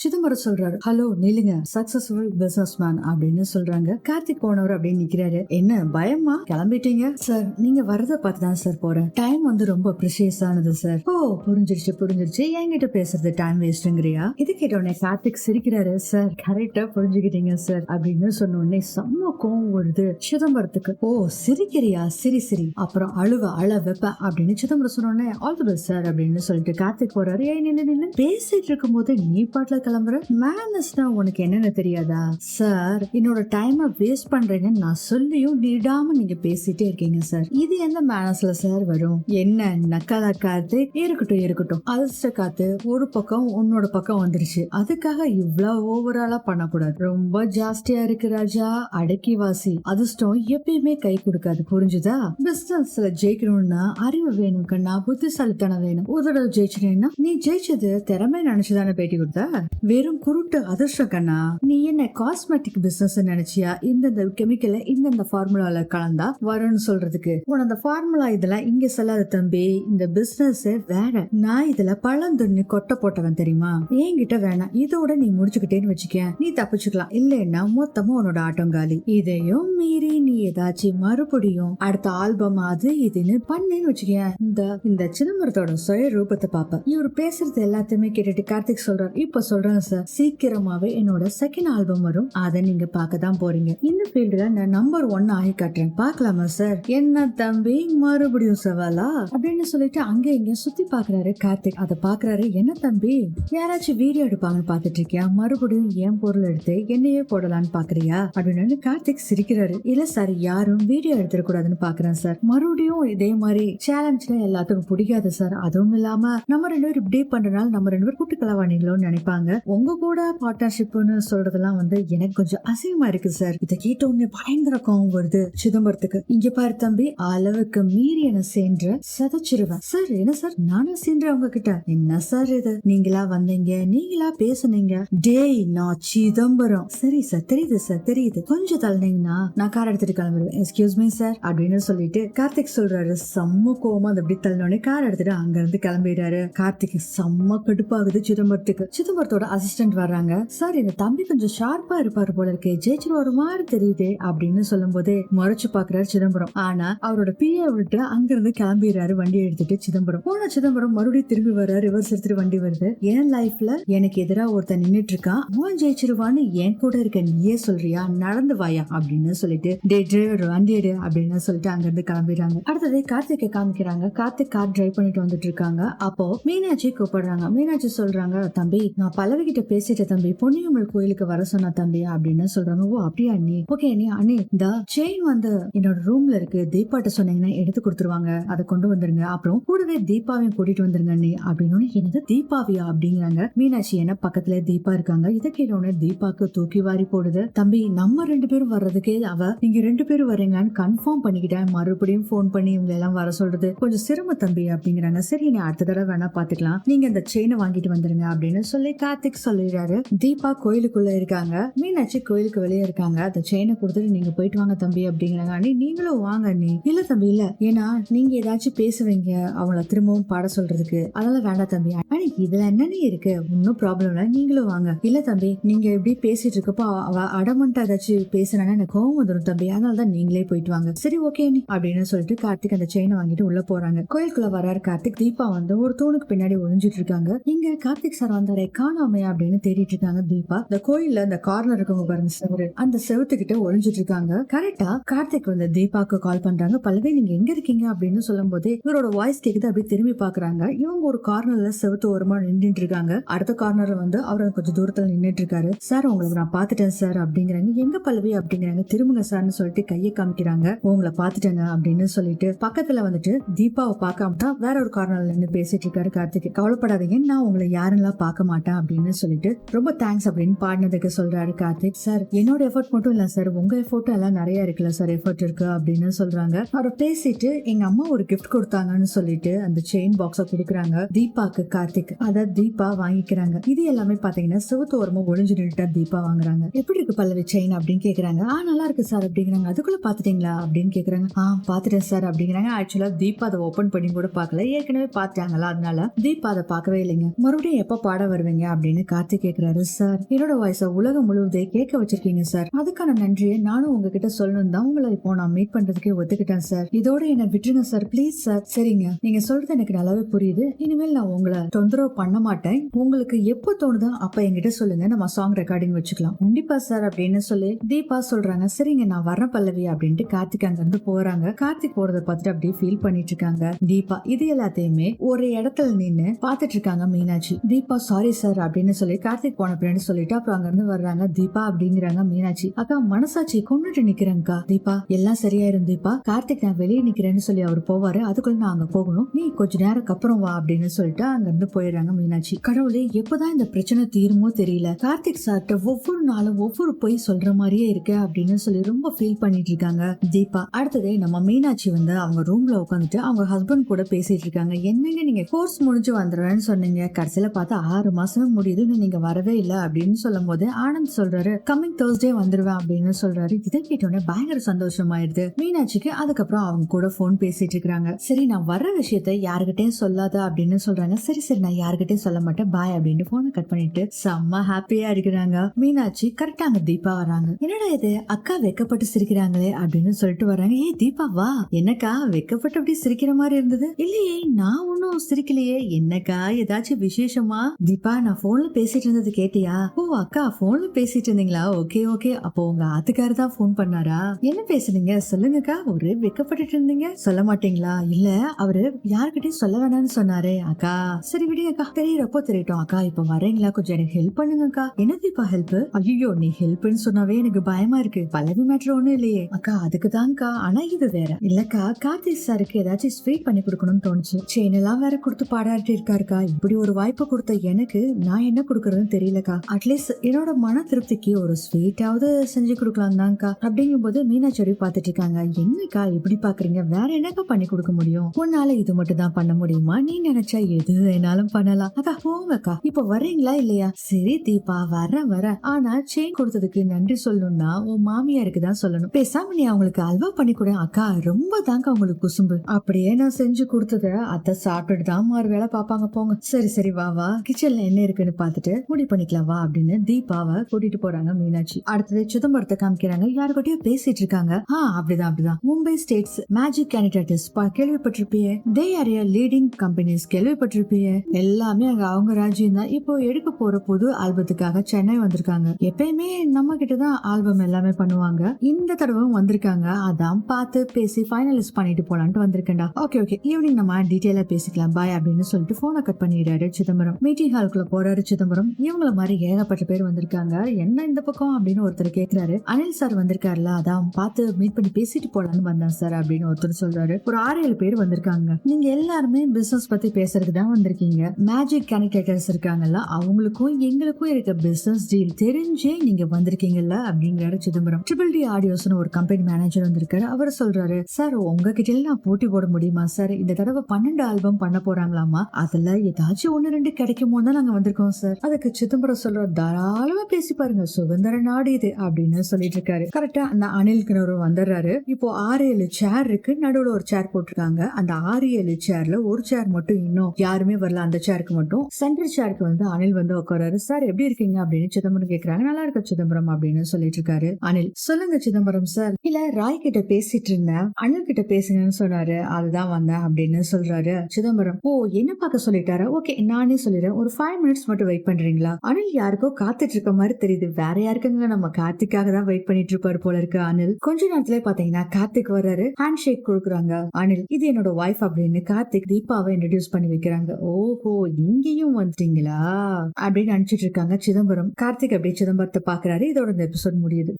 சிதம்பரம் சொல்றாரு ஹலோ நிலுங்க successful business man அப்படின்னு சொல்றாங்க. கார்த்திக் போனவர் அப்படின்னு நிக்கிறாரு. என்ன பயமா? கிளம்பிட்டீங்க? சார் நீங்க வரத பார்த்து தான் சார் போறேன். டைம் வந்து ரொம்ப ப்ரிஷியஸ் ஆனது சார். ஓ புரிஞ்சிருச்சு புரிஞ்சிருச்சு. என்கிட்ட பேசுறது டைம் வேஸ்ட்ங்கிறியா இது கேட்ட உடனே கார்த்திக் சிரிக்கிறாரு. சார் கரெக்டா புரிஞ்சுக்கிட்டீங்க சார். அப்படின்னு சொன்ன உடனே செம்ம கோவம் வருது. சிதம்பரத்துக்கு ஓ சிரிக்கிறியா? சிரி சிரி. அப்புறம் அழுவ அழ வெப்ப. அப்படின்னு சிதம்பரம் சொன்ன உடனே ஆல் தி பெஸ்ட் சார் அப்படின்னு சொல்லிட்டு கார்த்திக் போறாரு. ஏன் நின்று நின்று பேசிட்டு இருக்கும் போது நீ பாட்டுல கிளம்புறேன் மேனஸ்னா உனக்கு என்னன்னு தெரியாதா? சார் என்னோட டைமை வேஸ்ட் பண்றேன்னு நான் சொல்லியும் நீடாம நீங்க பேசிட்டே இருக்கீங்க சார் இது எந்த மேனஸ்ல சார் வரும்? என்ன நக்காத காத்து? இருக்கட்டும் இருக்கட்டும். அதிர்ஷ்ட காத்து ஒரு பக்கம் உன்னோட பக்கம் வந்துருச்சு. அதுக்காக இவ்வளவு ஓவராலா பண்ணக்கூடாது. ரொம்ப ஜாஸ்தியா இருக்கு ராஜா. அடக்கி வாசி. அதிர்ஷ்டம் எப்பயுமே கை கொடுக்காது. புரிஞ்சுதா? பிசினஸ்ல ஜெயிக்கணும்னா அறிவு வேணும் கண்ணா. புத்திசாலித்தனம் வேணும். ஒரு தடவை ஜெயிச்சிட்டேன்னா நீ ஜெயிச்சது திறமை நினைச்சுதானே பேட்டி கொடுத்த? வெறும் குருட்டு அதிர்ஷ்டம் கண்ணா. நீ என்ன காஸ்மெட்டிக் பிசினஸ் நினைச்சியா? இந்தந்த கெமிக்கலை இந்தந்த ஃபார்முலால கலந்தா வரும்னு சொல்றதுக்கு. உன அந்த ஃபார்முலா இதெல்லாம் இங்க சொல்லாத தம்பி இந்த பிசினஸ் வேற. நான் இதுல பழந்துண்ணு கொட்டை போட்டவன் தெரியுமா? என்கிட்ட வேணாம். இதோட நீ முடிச்சுக்கிட்டேன்னு வச்சுக்க நீ தப்பிச்சுக்கலாம். இல்லைன்னா மொத்தமா உன்னோட ஆட்டங்காலி இதையும் மீறி நீ ஏதாச்சும் மறுபடியும் அடுத்த ஆல்பம் அது இதுன்னு பண்ணேன்னு வச்சுக்க இந்த இந்த சிதம்பரத்தோட சுய ரூபத்தை பாப்ப இவர் பேசுறது எல்லாத்தையுமே கேட்டுட்டு கார்த்திக் சொல்றாரு. இப்ப சொல்றேன் சார் சீக்கிரமாவே என்னோட செகண்ட் ஆல்பம் வரும். அதை நீங்க பார்க்க தான் போறீங்க. இந்த ஃபீல்டுல நான் நம்பர் ஒன் ஆகி காட்டுறேன். பார்க்கலாமா சார் என்ன தம்பி மறுபடியும் சவாலா? அப்படின்னு சொல்லிட்டு அங்க இங்க சுத்தி பாக்குறாரு கார்த்திக். அதை பாக்குறாரு என்ன தம்பி யாராச்சும் வீடியோ எடுப்பாங்கன்னு பாத்துட்டு இருக்கியா மறுபடியும் என் பொருள் எடுத்து என்னையே போடலான்னு பாக்குறியா அப்படின்னு கார்த்திக் சிரிக்கிறாரு. இல்ல சார் யாரும் வீடியோ எடுத்துட கூடாதுன்னு பாக்குறேன் சார் மறுபடியும் இதே மாதிரி சேலஞ்ச்ல எல்லாத்துக்கும் பிடிக்காது சார் அதுவும் இல்லாம நம்ம ரெண்டு பேரும் இப்படி பண்றதுனால நம்ம ரெண்டு பேரும் கூட்டு கலவாணிகளோன்னு நினைப்பாங்க. உங்க கூட பார்ட்னர்ஷிப்னு சொல்றதெல்லாம் வந்து எனக்கு கொஞ்சம் அசிங்கமா இருக்கு சார் இதை கேட்ட உடனே பயங்கர கோவம் வருது சிதம்பரத்துக்கு. இங்க பாரு தம்பி அளவுக்கு மீறி என்ன சேர்ந்து சதைச்சிருவேன் சார் என்ன சார் நானும் சென்றேன் அவங்க கிட்ட என்ன சார் இது? நீங்களா வந்தீங்க? நீங்களா பேசுனீங்க? டேய் நான் சிதம்பரம். சரி சார் தெரியுது சார் தெரியுது. கொஞ்சம் தள்ளினீங்கன்னா நான் கார் எடுத்துட்டு கிளம்பிடுவேன். எக்ஸ்கியூஸ் மீ சார் அப்படின்னு சொல்லிட்டு கார்த்திக் சொல்றாரு. செம்ம கோவமா அது அப்படி தள்ளினோடனே கார் எடுத்துட்டு அங்க இருந்து கிளம்பிடுறாரு. கார்த்திக் செம்ம கடுப்பாகுது சிதம்பரத்துக்கு. சிதம்பரத்தோட அசிஸ்டன்ட் வர்றாங்க. சார் இந்த தம்பி கொஞ்சம் ஷார்ப்பா இருப்பாரு போல இருக்கே. ஜெயிச்சிரு ஒரு மாதிரி தெரியுதே அப்படின்னு சொல்லும் போதே முறைச்சு பாக்குறாரு சிதம்பரம். ஆனா அவரோட பிஏ விட்டு அங்கிருந்து கிளம்பிடுறாரு வண்டி எடுத்துட்டு சிதம்பரம். போன சிதம்பரம் மறுபடியும் திரும்பி வர்றாரு. ரிவர்ஸ் எடுத்துட்டு வண்டி வருது. என் லைஃப்ல எனக்கு எதிரா ஒருத்தன் நின்னுட்டு இருக்கான் அவன் ஜெயிச்சிருவான்னு என் கூட இருக்க நீயே சொல்றியா? நடந்து வாயா? அப்படின்னு சொல்லிட்டு டே டிரைவர் வண்டி எடு அப்படின்னு சொல்லிட்டு அங்கிருந்து கிளம்பிடுறாங்க. அடுத்தது கார்த்திகை காமிக்கிறாங்க. கார்த்திக் கார் டிரைவ் பண்ணிட்டு வந்துட்டு இருக்காங்க அப்போ மீனாட்சி கூப்பிடுறாங்க. மீனாட்சி சொல்றாங்க தம்பி நான் பல்லவி கிட்ட பேசிட்டேன் தம்பி பொன்னியம்மன் கோயிலுக்கு வர சொன்ன தம்பி அப்படின்னு சொல்றாங்க. ஓ அப்படியா அண்ணி? ஓகே அண்ணி அண்ணி இந்த செயின் வந்து என்னோட ரூம்ல இருக்கு. தீபாட்ட சொன்னீங்கன்னா எடுத்து கொடுத்துருவாங்க. அதை கொண்டு வந்துருங்க. அப்புறம் கூடவே தீபாவையும் கூட்டிட்டு வந்துருங்க அண்ணி அப்படின்னு என்னது தீபாவியா? அப்படிங்கிறாங்க. மீனாட்சி என்ன பக்கத்துல தீபா இருக்காங்க. இதை கேட்ட தீபாக்கு தூக்கி வாரி போடுது. தம்பி நம்ம ரெண்டு பேரும் வர்றதுக்கே அவ நீங்க ரெண்டு பேரும் வரீங்கன்னு கன்ஃபார்ம் பண்ணிக்கிட்டேன். மறுபடியும் ஃபோன் பண்ணி இவங்க எல்லாம் வர சொல்றது கொஞ்சம் சிரம தம்பி அப்படிங்கிறாங்க. சரி நீ அடுத்த தடவை வேணா பாத்துக்கலாம். நீங்க இந்த செயினை வாங்கிட்டு வந்துருங்க அப்படின்னு சொல்லி கார்த்திக் சொல்லிடுறாரு தீபா கோயிலுக்குள்ள இருக்காங்க. மீனாட்சி கோயிலுக்கு வெளியே இருக்காங்க. அந்த செயினை கொடுத்துட்டு நீங்க போயிட்டு வாங்க தம்பி அப்படிங்கிறாங்க அண்ணி நீங்களும் வாங்க நீ. இல்ல தம்பி இல்ல. ஏன்னா நீங்க ஏதாச்சும் பேசுவீங்க. அவங்கள திரும்பவும் பாட சொல்றதுக்கு. அதெல்லாம் வேண்டாம் தம்பி. ஆனா இதுல என்னன்னு இருக்கு? ஒன்னும் ப்ராப்ளம் இல்ல. நீங்களும் வாங்க. இல்ல தம்பி நீங்க எப்படி பேசிட்டு இருக்கப்போ அவ அடமண்டா ஏதாச்சும் பேசுனானா எனக்கு கோவம் வந்துடும் தம்பி. அதனாலதான் நீங்களே போயிட்டு வாங்க. சரி ஓகே நீ. அப்படின்னு சொல்லிட்டு கார்த்திக் அந்த செயினை வாங்கிட்டு உள்ள போறாங்க. கோயிலுக்குள்ள வராரு கார்த்திக். தீபா வந்து ஒரு தூணுக்கு பின்னாடி ஒளிஞ்சிட்டு இருக்காங்க. இங்க கார்த்திக் சார் வந்தாரே காணாம அப்படின்னு தேடிட்டு இருக்காங்க தீபா. இந்த கோயில்ல அந்த கார்னர் இருக்கவங்க பாருங்க செவரு. அந்த செவத்துக்கிட்ட ஒளிஞ்சிட்டு இருக்காங்க. கரெக்டா கார்த்திக் வந்து தீபாக்கு கால் பண்றாங்க. பல்லவி நீங்க எங்க இருக்கீங்க அப்படின்னு சொல்லும் போதே இவரோட வாய்ஸ் கேக்குது அப்படியே திரும்பி பாக்குறாங்க. இவங்க ஒரு கார்னர்ல செவத்து ஓரமா நின்றுட்டு இருக்காங்க. அடுத்த கார்னர்ல வந்து அவர் கொஞ்சம் தூரத்துல நின்றுட்டு இருக்காரு. சார் உங்களுக்கு நான் பாத்துட்டேன் சார் அப்படிங்கிறாங்க. எங்க பல்லவி? அப்படிங்கிறாங்க. திரும்புங்க சார்னு சொல்லிட்டு கையை காமிக்கிறாங்க. உங்களை பாத்துட்டேங்க அப்படின்னு சொல்லிட்டு பக்கத்துல வந்துட்டு தீபாவை பார்க்காம தான் வேற ஒரு கார்னர்ல நின்று பேசிட்டு இருக்காரு கார்த்திக். கவலைப்படாதீங்க நான் உங்களை யாரெல்லாம் பார்க்க மாட்டேன் அப்படின்னு சொல்லிட்டு ரொம்ப தேங்க்ஸ் அப்படின்னு பாடினதுக்கு சொல்றாரு கார்த்திக். சார் என்னோட எஃபர்ட் மட்டும் இல்ல சார் உங்க எஃபர்ட்டும் எல்லாம் நிறைய இருக்குல்ல சார் எஃபர்ட் இருக்கு அப்படின்னு சொல்றாங்க. அவர் பேசிட்டு எங்க அம்மா ஒரு கிஃப்ட் கொடுத்தாங்கன்னு சொல்லிட்டு அந்த செயின் பாக்ஸ கொடுக்குறாங்க. தீபாக்கு கார்த்திக். அத தீபா வாங்கிக்கிறாங்க. இது எல்லாமே பாத்தீங்கன்னா சிவத்து ஓரமா ஒளிஞ்சு நின்றுட்டா தீபா வாங்குறாங்க. எப்படி இருக்கு பல்லவி செயின் அப்படின்னு கேக்குறாங்க. ஆ நல்லா இருக்கு சார் அப்படிங்கிறாங்க. அதுக்குள்ள பாத்துட்டீங்களா அப்படின்னு கேக்குறாங்க. ஆ பாத்துட்டேன் சார் அப்படிங்கிறாங்க. ஆக்சுவலா தீபா அதை ஓபன் பண்ணி கூட பாக்கல. ஏற்கனவே பாத்துட்டாங்களா? அதனால தீபா அதை பார்க்கவே இல்லைங்க. மறுபடியும் எப்ப பாட வருவீங்க அப்படின்னு அப்படின்னு கார்த்திக் கேக்குறாரு சார் என்னோட வாய்ஸ உலகம் முழுவதே கேட்க வச்சிருக்கீங்க சார். அதுக்கான நன்றியை நானும் உங்ககிட்ட சொல்லணும் தான் உங்களை இப்போ நான் மீட் பண்றதுக்கே ஒத்துக்கிட்டேன் சார். இதோட என்ன விட்டுருங்க சார். Please sir. சரிங்க. நீங்க சொல்றது எனக்கு நல்லாவே புரியுது. இனிமேல் நான் உங்களை தொந்தரவு பண்ண மாட்டேன். உங்களுக்கு எப்போ தோணுதோ அப்ப என்கிட்ட சொல்லுங்க. நம்ம சாங் ரெக்கார்டிங் வச்சுக்கலாம். கண்டிப்பா சார் அப்படின்னு சொல்லி தீபா சொல்றாங்க. சரிங்க நான் வர பல்லவி அப்படின்ட்டு கார்த்திக் அங்க இருந்து போறாங்க. கார்த்திக் போறத பார்த்துட்டு அப்படியே ஃபீல் பண்ணிட்டு இருக்காங்க. தீபா இது எல்லாத்தையுமே ஒரு இடத்துல நின்னு பாத்துட்டு இருக்காங்க மீனாட்சி. தீபா சாரி சார் அப்படின்னு சொல்லி கார்த்திக் போன பின்னாடி சொல்லிட்டு அப்புறம் அங்க இருந்து வர்றாங்க தீபா அப்படிங்கிறாங்க மீனாட்சி. அக்கா மனசாட்சி கொண்டுட்டு நிக்கிறேன்க்கா. தீபா எல்லாம் சரியாயிரும் தீபா. கார்த்திக் நான் வெளியே நிக்கிறேன்னு சொல்லி அவர் போவாரு. அதுக்குள்ள நான் அங்க போகணும். நீ கொஞ்ச நேரம் அப்புறம் வா அப்படின்னு சொல்லிட்டு அங்க இருந்து போயிடுறாங்க மீனாட்சி. கடவுளே எப்பதான் இந்த பிரச்சனை தீருமோ தெரியல. கார்த்திக் சார்ட்ட ஒவ்வொரு நாளும் ஒவ்வொரு போய் சொல்ற மாதிரியே இருக்கு அப்படின்னு சொல்லி ரொம்ப ஃபீல் பண்ணிட்டு இருக்காங்க தீபா. அடுத்ததே நம்ம மீனாட்சி வந்து அவங்க ரூம்ல உட்காந்துட்டு அவங்க ஹஸ்பண்ட் கூட பேசிட்டு இருக்காங்க. என்னங்க நீங்க கோர்ஸ் முடிஞ்சு வந்துடுறேன்னு சொன்னீங்க. கடைசியில பார்த்தா ஆறு மாசமே முடியும் இன்னும் நீங்க வரவே இல்லை அப்படின்னு சொல்லும் போது ஆனந்த் சொல்றாரு கம்மிங் தேர்ஸ்டே வந்துருவேன் அப்படின்னு சொல்றாரு. இதை கேட்டோன்னே பயங்கர சந்தோஷமாயிருது. மீனாட்சிக்கு அதுக்கப்புறம் அவங்க கூட போன் பேசிட்டு இருக்காங்க சரி நான் வர்ற விஷயத்த யாருகிட்டயும் சொல்லாத அப்படின்னு சொல்றாங்க. சரி சரி நான் யாருகிட்டயும் சொல்ல மாட்டேன். பாய் அப்படின்னு போனை கட் பண்ணிட்டு செம்ம ஹாப்பியா இருக்கிறாங்க. மீனாட்சி கரெக்டா அங்க தீபா வராங்க. என்னடா இது? அக்கா வெக்கப்பட்டு சிரிக்கிறாங்களே அப்படின்னு சொல்லிட்டு வராங்க ஏய் தீபா வா. என்னக்கா வெக்கப்பட்டு அப்படி சிரிக்கிற மாதிரி இருந்தது? இல்லையே நான் ஒன்னும் சிரிக்கலையே. என்னக்கா ஏதாச்சும் விசேஷமா? தீபா நான் போன்ல பேசிட்டு இருந்தது கேட்டியா? ஓ அக்கா போன்ல பேசிட்டு இருந்தீங்களா? Okay okay. அப்போ உங்க ஆத்துக்காரு தான் போன் பண்ணாரா? என்ன பேசுனீங்க? சொல்லுங்கக்கா. ஒரு வெக்கப்பட்டுட்டு இருந்தீங்க. சொல்ல மாட்டீங்களா? இல்ல அவரு யார்கிட்டயும் சொல்ல வேணாம்னு சொன்னாரே அக்கா. சரி விடுங்கக்கா தெரியறப்போ தெரியட்டும். அக்கா இப்ப வரீங்களா? கொஞ்சம் எனக்கு ஹெல்ப் பண்ணுங்கக்கா. என்ன தீபா ஹெல்ப் ஐயோ நீ ஹெல்ப்னு சொன்னாவே எனக்கு பயமா இருக்கு. பல்லவி மேட்ரு ஒண்ணும் இல்லையே. அக்கா அதுக்கு தான்க்கா. ஆனா இது வேற. இல்லக்கா கார்த்திக் சாருக்கு ஏதாச்சும் ஸ்வீட் பண்ணி கொடுக்கணும்னு தோணுச்சு. செயின் எல்லாம் வேற கொடுத்து பாடாட்டி இருக்காருக்கா இப்படி ஒரு வாய்ப்பு கொடுத்த எனக்கு நான் என்ன கொடுக்கறதுன்னு தெரியலக்கா. அட்லீஸ்ட் என்னோட மன திருப்திக்கு ஒரு ஸ்வீட்டாவது செஞ்சு கொடுக்கலாம் தான்க்கா அப்படிங்கும் போது மீனாட்சி பார்த்துட்டு இருக்காங்க. என்னக்கா இப்படி பாக்குறீங்க வேற என்னக்கா பண்ணி கொடுக்க முடியும்? உன்னால இது மட்டும் தான் பண்ண முடியுமா? நீ நினைச்சா எது வேணாலும் பண்ணலாம். அக்கா போங்கக்கா. இப்ப வர்றீங்களா இல்லையா? சரி தீபா வர வர ஆனா செயின் கொடுத்ததுக்கு நன்றி சொல்லணும்னா உன் மாமியாருக்கு தான் சொல்லணும். பேசாம நீ அவங்களுக்கு அல்வா பண்ணி கொடு. அக்கா ரொம்ப தாங்க அவங்களுக்கு குசும்பு. அப்படியே நான் செஞ்சு கொடுத்தத அத்தை சாப்பிட்டுட்டு தான் மாறு வேலை பாப்பாங்க போங்க. சரி சரி வா வா. கிச்சன்ல என்ன இருக்குன்னு பார்த்துட்டு முடி பண்ணிக்கலாம் வா அப்படின்னு தீபாவை கூட்டிட்டு போறாங்க மீனாட்சி. அடுத்தது சிதம்பரத்தை காமிக்கிறாங்க. யாருக்கிட்டயும் பேசிட்டு இருக்காங்க. ஆ அப்படிதான் அப்படிதான். மும்பை ஸ்டேட்ஸ் மேஜிக் கேண்டிடேட்ஸ் கேள்விப்பட்டிருப்பியே. தே ஆர் லீடிங் கம்பெனிஸ் கேள்விப்பட்டிருப்பியே. எல்லாமே அங்க அவங்க ராஜ்யம் தான். இப்போ எடுக்க போற புது ஆல்பத்துக்காக சென்னை வந்திருக்காங்க. எப்பயுமே நம்ம கிட்ட தான் ஆல்பம் எல்லாமே பண்ணுவாங்க. இந்த தடவும் வந்திருக்காங்க. அதான் பார்த்து பேசி ஃபைனலிஸ்ட் பண்ணிட்டு போலான்ட்டு வந்திருக்கேன்டா. ஓகே ஓகே ஈவினிங் நம்ம டீட்டெயிலா பேசிக்கலாம். பாய் அப்படின்னு சொல்லிட்டு போனை கட் பண்ணிடுறாரு சிதம்பரம். மீட்டிங் ஹாலுக்குள்ள போறாரு சிதம்பரம் இவங்கள மாதிரி ஏகப்பட்ட பேர் வந்திருக்காங்க. என்ன இந்த பக்கம் அப்படின்னு ஒருத்தர் கேட்கிறாரு அனில் சார் வந்திருக்காருல அதான் பார்த்து மீட் பண்ணி பேசிட்டு போலான்னு வந்தேன் சார் அப்படின்னு ஒருத்தர் சொல்றாரு. ஒரு ஆறு ஏழு பேர் வந்திருக்காங்க. நீங்க எல்லாருமே பிசினஸ் பத்தி பேசுறதுக்கு தான் வந்திருக்கீங்க. மேஜிக் கேண்டிடேட்டர்ஸ் இருக்காங்கல்ல அவங்களுக்கும் எங்களுக்கும் இருக்க பிசினஸ் டீல் தெரிஞ்சே நீங்க வந்திருக்கீங்கல்ல அப்படிங்கிறாரு சிதம்பரம். ட்ரிபிள் டி ஆடியோஸ்னு ஒரு கம்பெனி மேனேஜர் வந்திருக்காரு. அவர் சொல்றாரு சார் உங்ககிட்ட நான் போட்டி போட முடியுமா சார்? இந்த தடவை பன்னெண்டு ஆல்பம் பண்ண போறாங்களாமா? அதுல ஏதாச்சும் ஒன்னு ரெண்டு கிடைக்குமோ தான் நாங்க வந்திருக்கோம் சார். அதுக்கு சிதம்பரம் சொல்ற தாராளமா பேசி பாருங்க. சுதந்திர நாடு இது அப்படின்னு சொல்லிட்டு இருக்காரு. கரெக்டா அந்த அனில் கிணறு வந்துடுறாரு. இப்போ ஆறு ஏழு சேர் இருக்கு. நடுவுல ஒரு சேர் போட்டிருக்காங்க. அந்த ஆறு ஏழு சேர்ல ஒரு சேர் மட்டும் இன்னும் யாருமே வரல. அந்த சேருக்கு மட்டும் சென்டர் சேருக்கு வந்து அனில் வந்து உட்காராரு சார் எப்படி இருக்கீங்க? அப்படின்னு சிதம்பரம் கேக்குறாங்க. நல்லா இருக்க சிதம்பரம் அப்படின்னு சொல்லிட்டு இருக்காரு அனில் சொல்லுங்க சிதம்பரம் சார். இல்ல ராய் கிட்ட பேசிட்டு இருந்தேன். அனில் கிட்ட பேசுங்கன்னு சொன்னாரு. அதுதான் வந்தேன் அப்படின்னு சொல்றாரு சிதம்பரம். ஓ என்ன பார்க்க சொல்லிட்டாரு? ஓகே நானே சொல்லிடுறேன். ஒரு ஃபைவ் மினிட்ஸ் மட்டும் மட்டும் வெயிட் பண்றீங்களா? அனில் யாருக்கோ காத்துட்டு இருக்க மாதிரி தெரியுது. வேற யாருக்குங்க நம்ம கார்த்திக்காக தான் வெயிட் பண்ணிட்டு இருப்பாரு போல இருக்கு அனில். கொஞ்ச நேரத்துல பாத்தீங்கன்னா கார்த்திக் வர்றாரு. ஹேண்ட் ஷேக் கொடுக்குறாங்க. அனில் இது என்னோட ஒய்ஃப் அப்படின்னு கார்த்திக் தீபாவை இன்ட்ரடியூஸ் பண்ணி வைக்கிறாங்க. ஓஹோ இங்கேயும் வந்துட்டீங்களா? அப்படின்னு நினைச்சிட்டு இருக்காங்க சிதம்பரம். கார்த்திக் அப்படியே சிதம்பரத்தை பாக்குறாரு இதோட இந்த எபிசோட் முடியுது.